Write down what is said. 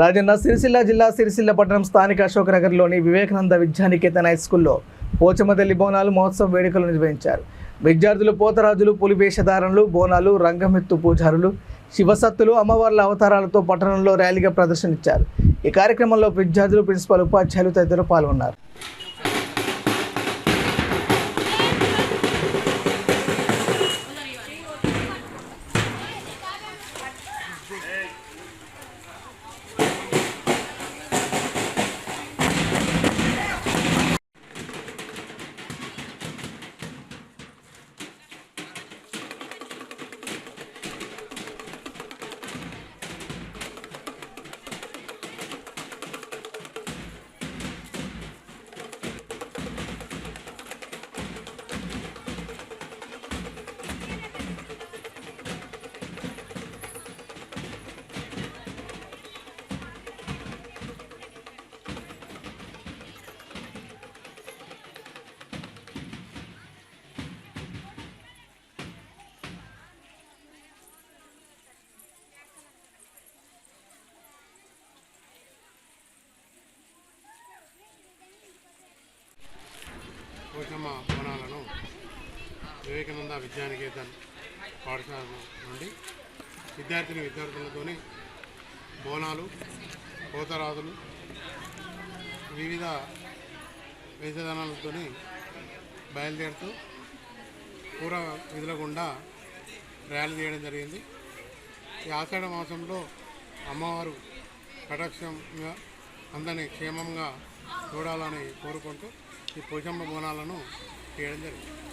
రాజన్న సిరిసిల్ల జిల్లా సిరిసిల్ల పట్టణం స్థానిక అశోక్నగర్లోని వివేకానంద విద్యానికేతన్ హై స్కూల్లో పోచమదల్లి బోనాలు మహోత్సవం వేడుకలు నిర్వహించారు. విద్యార్థులు పోతరాజులు పులి వేషధారణలు బోనాలు రంగమెత్తు పూజారులు శివసత్తులు అమ్మవార్ల అవతారాలతో పట్టణంలో ర్యాలీగా ప్రదర్శనిచ్చారు. ఈ కార్యక్రమంలో విద్యార్థులు ప్రిన్సిపల్ ఉపాధ్యాయులు తదితరులు పాల్గొన్నారు. పోషమ్మ బోనాలను వివేకానంద విద్యానికేతన్ పాఠశాల నుండి విద్యార్థిని విద్యార్థులతోని బోనాలు పోతరాజులు వివిధ వేషధానాలతో బయలుదేరుతూ పూర్వ విధుల గుండా ర్యాలీ చేయడం జరిగింది. ఈ ఆషాఢ మాసంలో అమ్మవారు కటాక్షంగా అందరినీ క్షేమంగా చూడాలని కోరుకుంటూ ఈ పోషమ్మ బోనాలను చేయడం జరిగింది.